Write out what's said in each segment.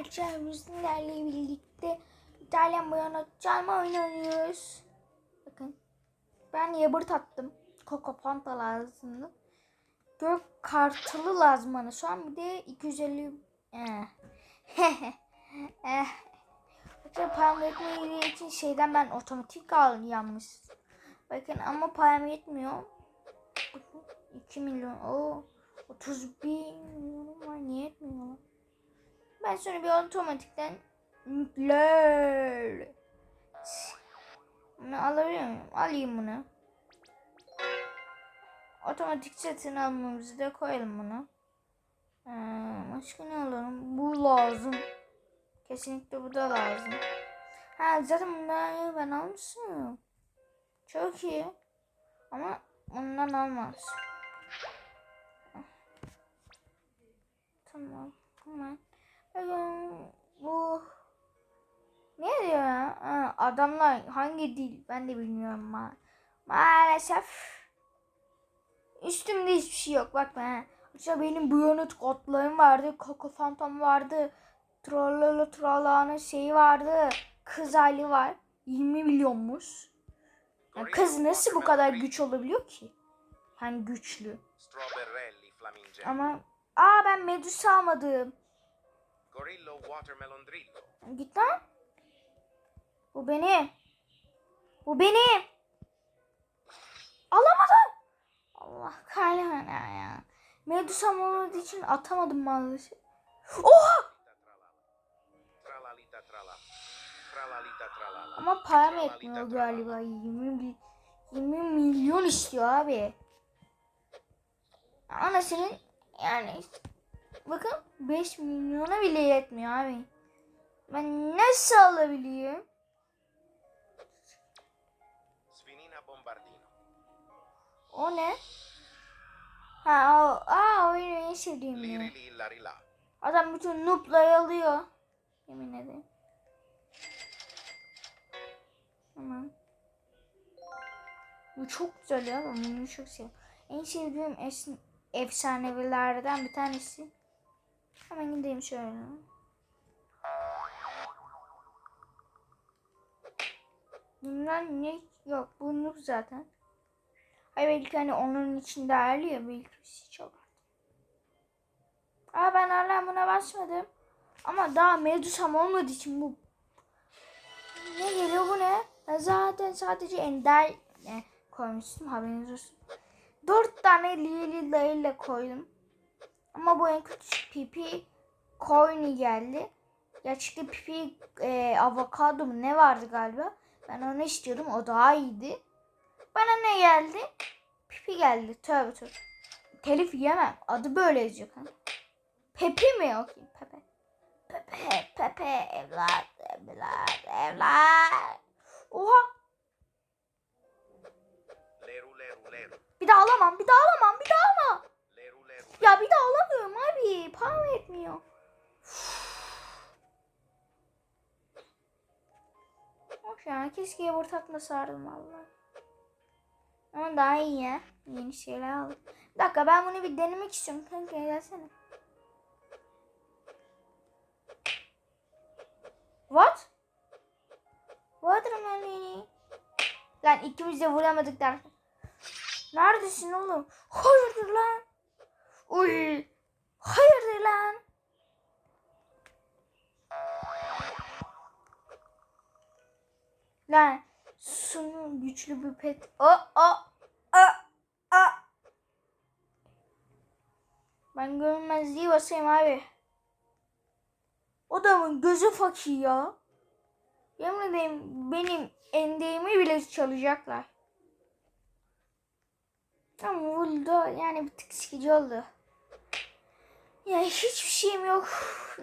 Arkadaşlar bizlerle birlikte İtalyan boyana çalma oynuyoruz. Bakın. Ben yabırt attım. Coco Panta lazımdı. Gök kartılı. Şu an bir de 250 eh. eh. Hatta param yetmediği için şeyden ben otomatik aldım yanlış. Bakın ama param yetmiyor. Bakın 2 milyon. Oo, 30 bin milyonum var. Niye yetmiyor? Ben sonra bir otomatikten yükler. Bunu alabiliyor muyum? Alayım bunu. Otomatik satın almamızı da koyalım bunu. Ee, başka ne alalım? Bu lazım. Kesinlikle bu da lazım. Ha zaten bunları ben almışım. Çok iyi. Ama ondan almaz. Tamam. Hemen. Bakın bu ne diyor ya? Ha, adamlar hangi dil ben de bilmiyorum ma maalesef. Üstümde hiçbir şey yok bak ben. İşte benim Bionut kodlarım vardı. Coco Phantom vardı. Trollolo Trolla'nın şeyi vardı. Kız hali var. 20 milyonmuş. Yani kız nasıl bu kadar güç olabiliyor ki? Yani güçlü. Ama aa ben Medusa almadım. Gorillo watermelon drillo. Git lan. Bu benim. Bu benim. Alamadım. Allah kahretsin ya. Medusa'm olmadığı için atamadım maalesef. Oha! Ama param yetmiyor galiba. 20, mi- 20 milyon istiyor abi. Anasının yani bakın 5 milyona bile yetmiyor abi. Ben nasıl alabiliyorum? O ne? Ha o, aa oyunu en sevdiğim ya. Adam bütün noob'ları alıyor. Yemin ederim. Tamam. Bu çok güzel ya. Ben bunu çok seviyorum. En sevdiğim efsanevilerden bir tanesi. Hemen gideyim şöyle. Bundan ne? Yok bu noob zaten. Ay belki hani onun içinde değerli ya belki şey çok. Aa ben hala buna basmadım. Ama daha Medusa'm olmadığı için bu. Ne geliyor bu ne? Ben zaten sadece ender ne koymuştum haberiniz olsun. Dört tane Lili ile koydum. Ama bu en kötü pipi coin'i geldi. Gerçekten pipi e, avokado mu ne vardı galiba. Ben onu istiyordum. O daha iyiydi. Bana ne geldi? Pipi geldi. Tövbe tövbe. Telif yemem. Adı böyle yazıyor kanka. Pepe mi? Okey. Pepe. Pepe. Pepe. Evlat. Evlat. Evlat. Keşke yumurtatma sardım valla. Ama daha iyi ya. Yeni şeyler aldım. Bir dakika ben bunu bir denemek istiyorum. Kanka gelsene. What? Watermelon. Lan ikimiz de vuramadık derken. Neredesin oğlum? Hayırdır lan? Uy. Hayırdır? Lan güçlü bir pet. O o o o. Ben görünmezliği basayım abi. Adamın gözü fakir ya. Yemin ederim benim endeğimi bile çalacaklar. Ama vurdu yani bir tık sıkıcı oldu. Ya hiçbir şeyim yok.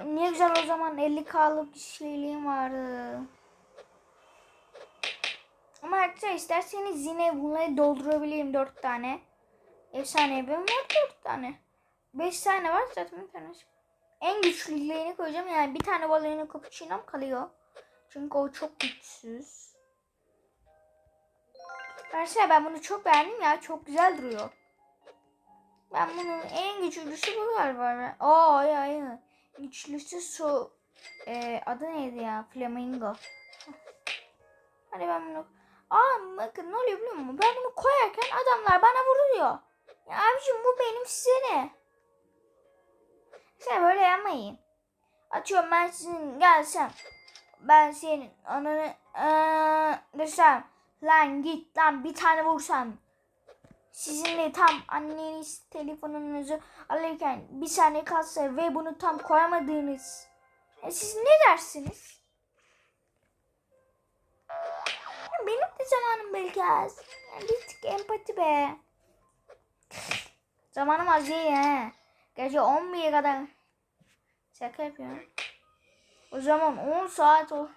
Ne güzel o zaman 50k'lık güçlülüğüm vardı. Ama arkadaşlar isterseniz yine bunları doldurabilirim 4 tane. Efsane benim var 4 tane. 5 tane var zaten bir tane. En güçlülerini koyacağım yani bir tane balığını cappuccino'm kalıyor. Çünkü o çok güçsüz. Arkadaşlar ben bunu çok beğendim ya. Çok güzel duruyor. Ben bunun en güçlüsü bu galiba. Aa ay ay. Güçlüsü su Ee, adı neydi ya? Flamingo. Hadi ben bunu... Aa bakın ne oluyor biliyor musun? Ben bunu koyarken adamlar bana vuruyor. Ya abicim bu benim size ne? Sen böyle yapmayın. Atıyorum ben sizin gelsem. Ben senin ananı eee, desem. Lan git lan bir tane vursam. Sizin de tam anneniz telefonunuzu alırken bir saniye kalsa ve bunu tam koyamadığınız. E siz ne dersiniz? De zamanım belki az. Yani bir tık empati be. Zamanım az değil he. Gece 11'ye kadar. Şaka yapıyorum. O zaman 10 saat o.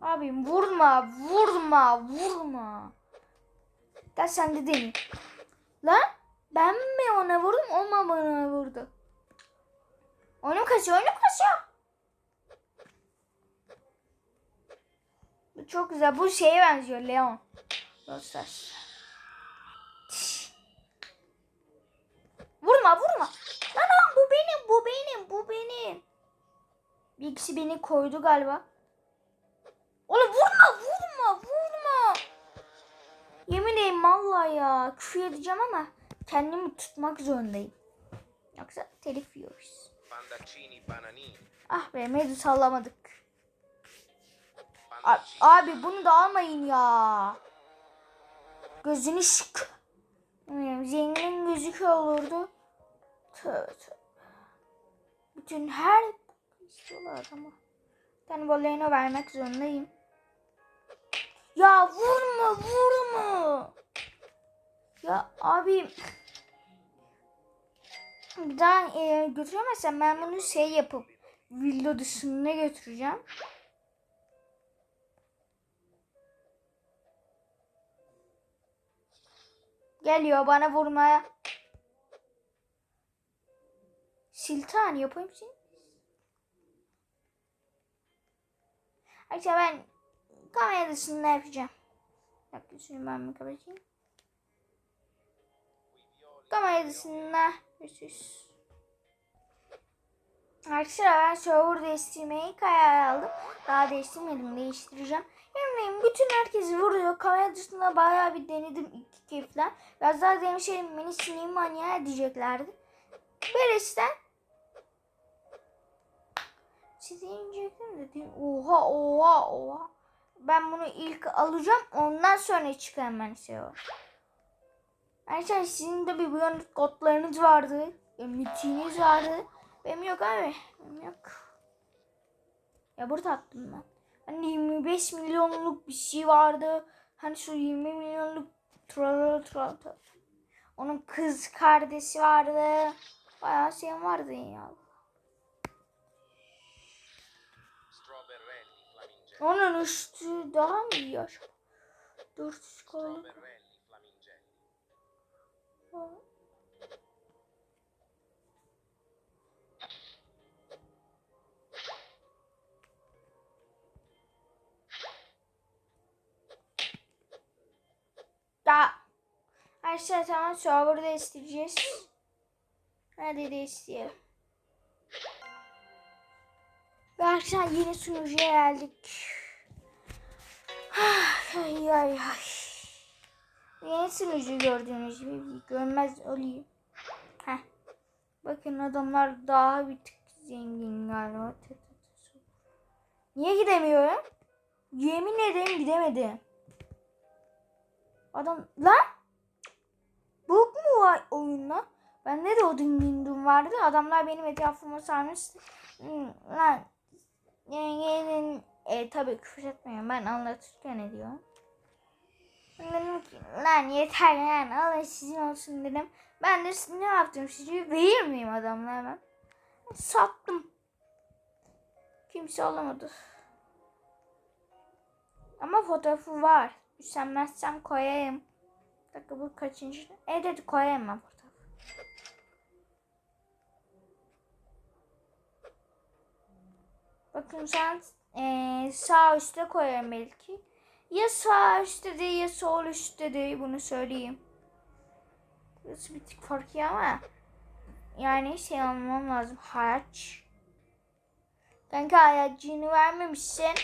Abim vurma, vurma, vurma. Gel sen de deneyin. Lan ben mi ona vurdum, o mu bana vurdu? Oyunum kaçıyor, oyunum kaçıyor. Çok güzel. Bu şeye benziyor Leon. Dostlar. Vurma vurma. Lan lan bu benim bu benim bu benim. Bir kişi beni koydu galiba. Oğlum vurma vurma vurma. Yemin ederim vallahi ya. Küfür edeceğim ama kendimi tutmak zorundayım. Yoksa telif yiyoruz. Pandaccini bananini. Ah be medu sallamadık. Abi bunu da almayın ya. Gözünü şık. Zenginin gözü kör olurdu. Tövbe tövbe. Bütün her istiyorlar ama. Ben voleğine vermek zorundayım. Ya vurma vurma. Ya abi. Bir daha e, götüremezsem ben bunu şey yapıp villa dışına götüreceğim. Geliyor bana vurmaya. Siltan yapayım sil. Arkadaşlar ben kamera dışında yapacağım. Yaklaşıyorum ben mi kapatayım? Kamera dışında görüşürüz. Arkadaşlar ben server değiştirmeyi karar aldım. Daha değiştirmedim değiştireceğim. Eminim bütün herkesi vuruyor. Kamera dışında bayağı bir denedim iki falan. Biraz daha demişelim beni sinir manyağı diyeceklerdi. Beleşten Çizecektim de değil. Oha oha oha. Ben bunu ilk alacağım. Ondan sonra çıkarım ben şey var. Arkadaşlar sizin de bir bu kodlarınız vardı. E, mitiniz vardı. Benim yok abi. Benim yok. Ya burada attım ben. Hani 25 milyonluk bir şey vardı. Hani şu 20 milyonluk tralala tralala. Onun kız kardeşi vardı. Bayağı şey vardı ya. Onun üstü daha mı iyi acaba? Dört çikolata. Ya. Her şey tamam serverda isteyeceğiz. Hadi de isteyelim. Ve arkadaşlar yeni sunucuya geldik. ay ay ay. Yeni sunucu gördüğünüz gibi görmez olayım. Heh. Bakın adamlar daha bir tık zengin galiba. Niye gidemiyorum? Yemin ederim gidemedim. Adam lan bug mu var oyunda? Bende de o dün vardı. Adamlar benim etrafıma sarmıştı. Hmm, Lan yengenin e, tabii küfür etmiyorum. Ben anlatırken ediyorum. Dedim ki lan yeter yani alın sizin olsun dedim. Ben de ne yaptım sizi verir miyim adamla hemen? Sattım. Kimse alamadı. Ama fotoğrafı var. Üşenmezsem koyayım. Bir dakika bu kaçıncı? Evet evet koyayım ben fotoğrafı. Bakın sen eee, sağ üstte koyarım belki. Ya sağ üstte de ya sol üstte de bunu söyleyeyim. Burası bir tık farklı ama yani şey almam lazım. Haraç. Kanka haracını vermemişsin.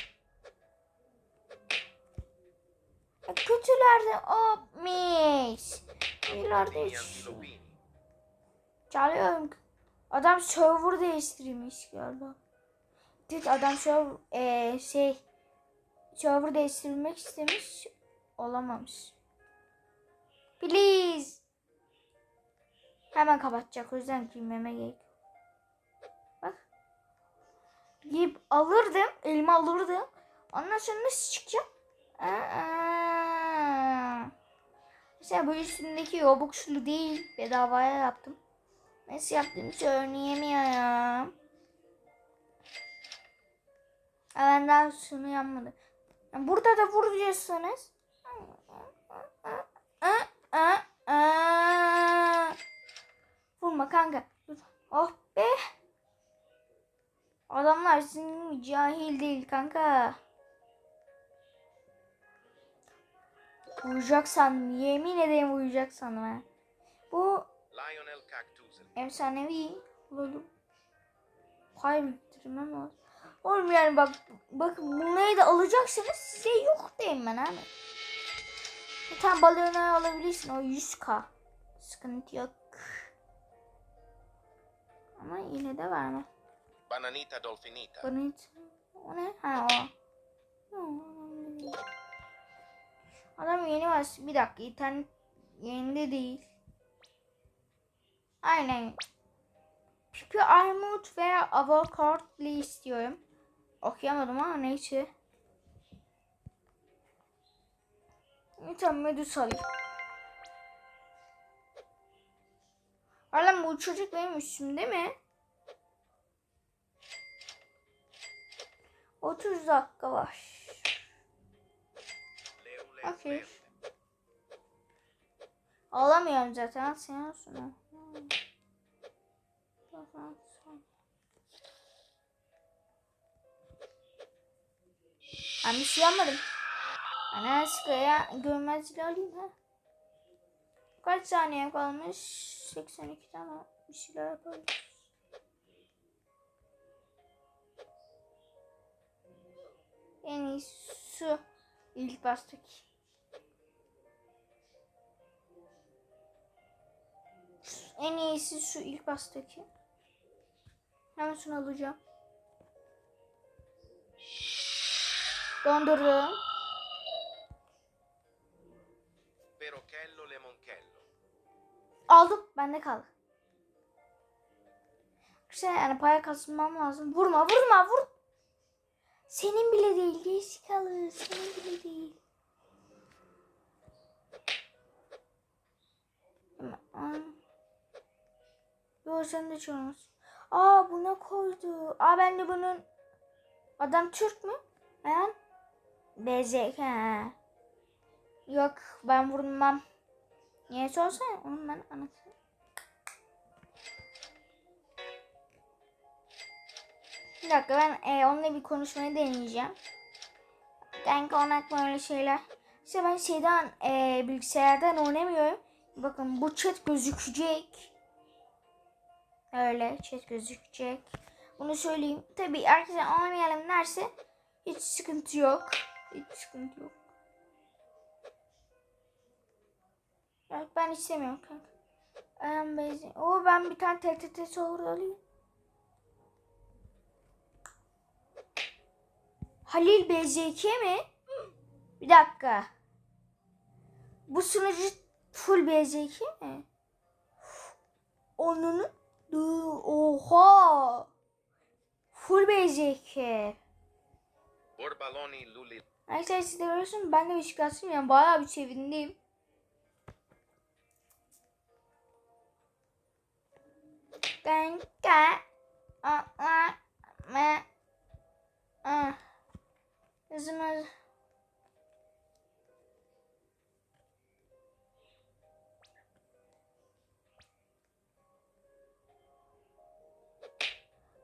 Kötülerde mis. İyilerde. Çalıyorum. Adam server değiştirmiş galiba. Evet adam server eee şey server değiştirmek istemiş olamamış. Please. Hemen kapatacak o yüzden girmeme gerek. Bak. Giyip alırdım. Elime alırdım. Ondan sonra nasıl çıkacağım? Aa. Mesela bu üstündeki Robux'lu değil. Bedavaya yaptım. Nasıl yaptığımı söyleyemiyorum. Ben daha şunu yapmadım. Ya Burada da vur diyorsanız. Vurma kanka. Oh be. Adamlar sizin cahil değil kanka. Vuracaksan yemin ederim vuracaksan ha. Bu Lionel Cactus. efsanevi bulalım. Hayır biriktirmem lazım. Oğlum yani bak bakın bunları da alacaksınız size yok diyeyim ben abi. Bir tane balonu alabilirsin o 100k. Sıkıntı yok. Ama yine de verme. Bananita dolfinita. Bana hiç... O ne? Ha o. Hmm. Adam yeni var. Bir dakika internet yerinde değil. Aynen. Pipi armut veya avokadlı istiyorum. Okuyamadım ama neyse. Tane medus alayım. Hala bu çocuk benim üstümde mi? 30 dakika var. Okey. verde. Alamıyorum zaten. Sen olsun. Ben bir şey yapmadım. Ben her sıkıya görmezlik alayım ha. Kaç saniye kalmış? 82 tane bir şeyler yapalım. En iyi su ilk baştaki. En iyisi şu ilk bastaki. Hemen şunu alacağım. Dondurdum. Perochello lemoncello. Aldım. Bende kaldı. İşte yani paya kasmam lazım. Vurma vurma vur. Senin bile değil. Gerizekalı. Senin bile değil. Hemen- Yo sen de çalmış. Aa buna koydu. Aa ben de bunun adam Türk mü? Ben Bezek he. Yok ben vurmam. Niye sorsan onun ben anasını. Bir dakika ben e, onunla bir konuşmayı deneyeceğim. Kanka ona öyle şeyler. İşte ben şeyden e, bilgisayardan oynamıyorum. Bakın bu chat gözükecek. Öyle chat gözükecek. Bunu söyleyeyim. Tabii arkadaşlar oynayalım derse hiç sıkıntı yok. Hiç sıkıntı yok. Yok ben istemiyorum kanka. Ben bezi. Oo ben bir tane TTT soru alayım. Halil BZK mi? Bir dakika. Bu sunucu full BZK mi? Onun oha. Full BZK. Borbaloni luli. Arkadaşlar siz de görüyorsunuz ben de Beşiktaşlıyım yani bayağı bir sevindiyim. Kanka. Aa, me. Aa. Yüzüme.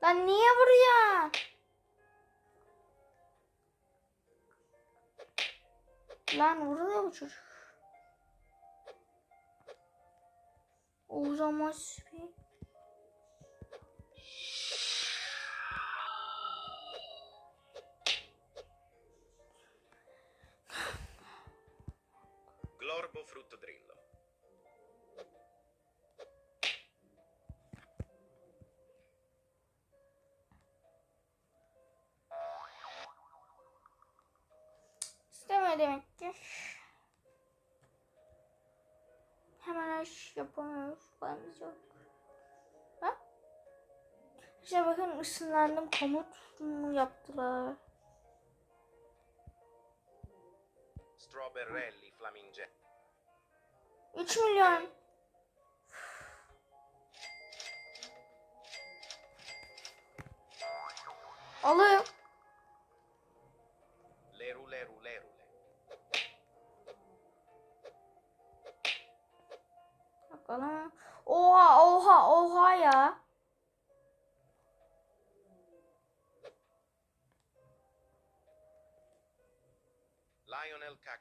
La niye vuruyor? Lan vuruyor bu çocuk. Uğramaz bir. Glorbo Fruttodrillo İşte bakın ısınlandım komut mu yaptılar. Strawberrelli flaminge. 3 milyon. Alayım.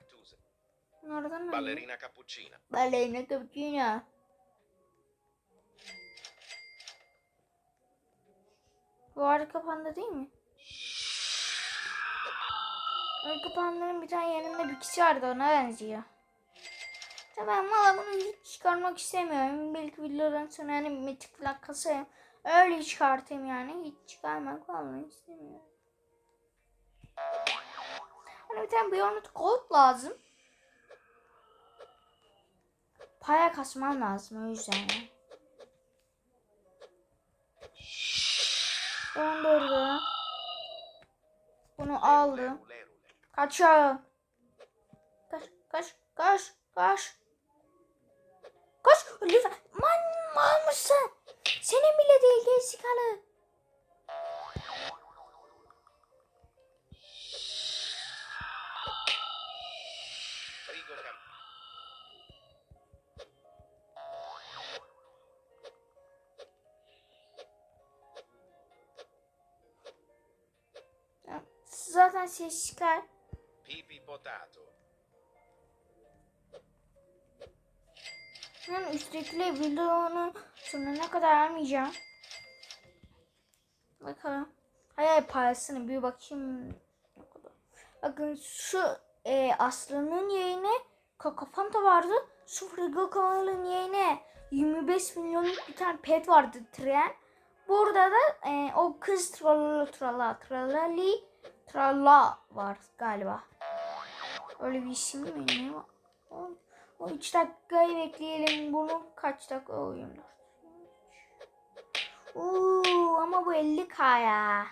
Cactuse. Nereden mi? Ballerina cappuccina. Ballerina cappuccino. Bu arka panda değil mi? Arka pandanın bir tane yanında bir kişi vardı ona benziyor. Ben valla bunu hiç çıkarmak istemiyorum. Belki videodan sonra hani metikle kasayım. Öyle çıkartayım yani. Hiç çıkarmak vallahi istemiyorum. Hani bir tane Beyond Gold lazım. Paya kasman lazım o yüzden. Döndürdü. Bunu aldı. Leru lerule. Kaçıyor. Kaç, kaç, kaç, kaç. Kaç, lütfen. Man, mal mısın? Senin bile değil gerizekalı. Frigo cam. Zaten ses çıkar. Pipi potato. Ben üsttekiyle videonun sonuna kadar almayacağım. Bakalım. Hayal parasını bir bakayım. Bakın şu e, Aslı'nın yerine Kakafanta vardı. Şu Frigo kanalın yerine 25 milyonluk bir tane pet vardı tren. Burada da e, o kız tralala trala tralali trala var galiba. Öyle bir isim mi ne var? O, o 3 dakikayı bekleyelim. Bunu kaç dakika oyun? Uuu ama bu 50k ya.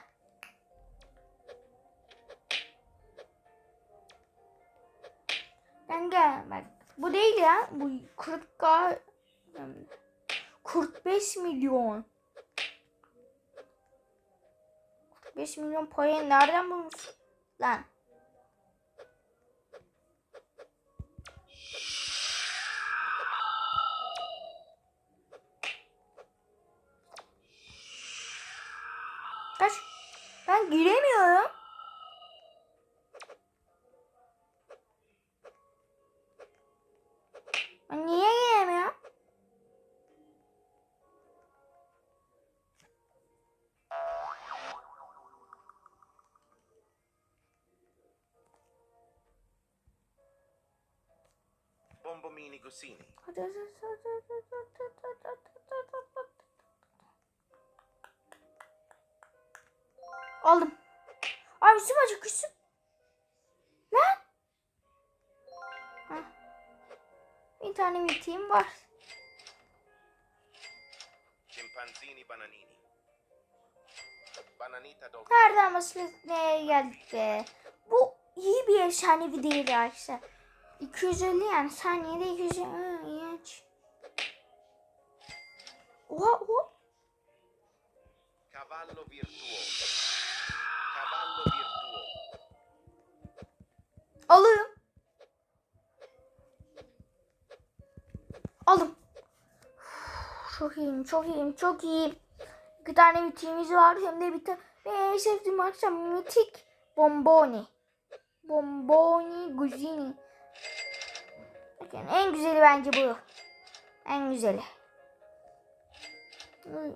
Kanka bak bu değil ya. Bu 40k 45 milyon. 45 milyon parayı nereden bulmuş? Lan. Kaç? Ben giremiyorum. Gosini. Aldım. Ay üstüm acık üstüm. Lan. Heh. Bir tane biteyim var. Scimpanzini bananini. Bananita dolce. Nereden başlayıp neye geldik be? Bu iyi bir efsanevi değil arkadaşlar. 250 yani saniyede 250. Hı, iğrenç. Oha oha. Cavallo virtuoso. Cavallo virtuoso. Alıyorum. Aldım. Çok iyiyim, çok iyiyim, çok iyiyim. İki tane mitimiz var hem de bir tane. Ve en sevdiğim akşam mitik bomboni. Bomboni guzini. Bakın en güzeli bence bu. En güzeli.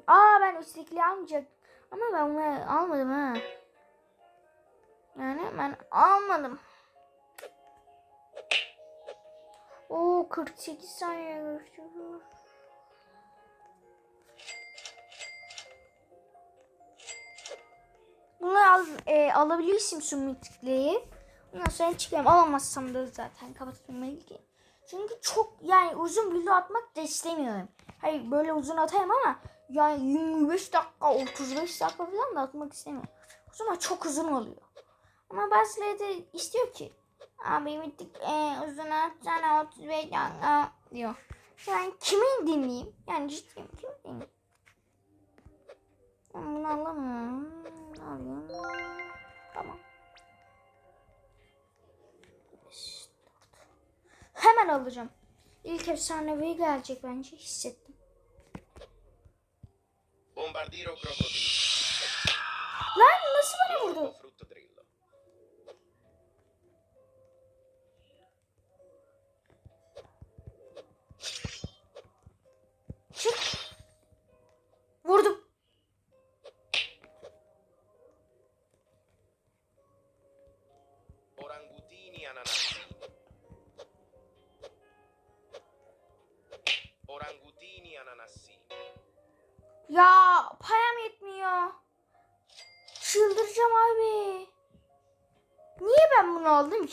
Aa ben üsttekili almayacaktım. Ama ben bunu almadım ha. Yani ben almadım. Oo 48 saniye görüşürüz. Bunu al, e, alabilirsin mitikliği. Ondan sonra çıkıyorum. Alamazsam da zaten kapatırım belki. Çünkü çok yani uzun video atmak da istemiyorum. Hayır böyle uzun atayım ama yani 25 dakika 35 dakika falan da atmak istemiyorum. O zaman çok uzun oluyor. Ama bazıları da istiyor ki abi mitik e, uzun atsana 35 dakika diyor. Yani kimin dinleyeyim? Yani ciddiyim kimin dinleyeyim? Ben bunu alamıyorum. Yapayım? Tamam. Hemen alacağım. İlk efsanevi gelecek bence hissettim. Bombardiro. Lan nasıl bana vurdu? Çık.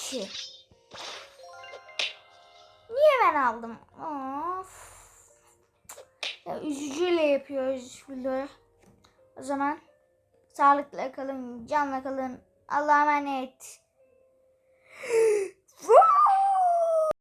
Ki? Niye ben aldım? Of. Ya üzücüyle yapıyoruz videoyu. O zaman sağlıkla kalın, canla kalın. Allah'a emanet.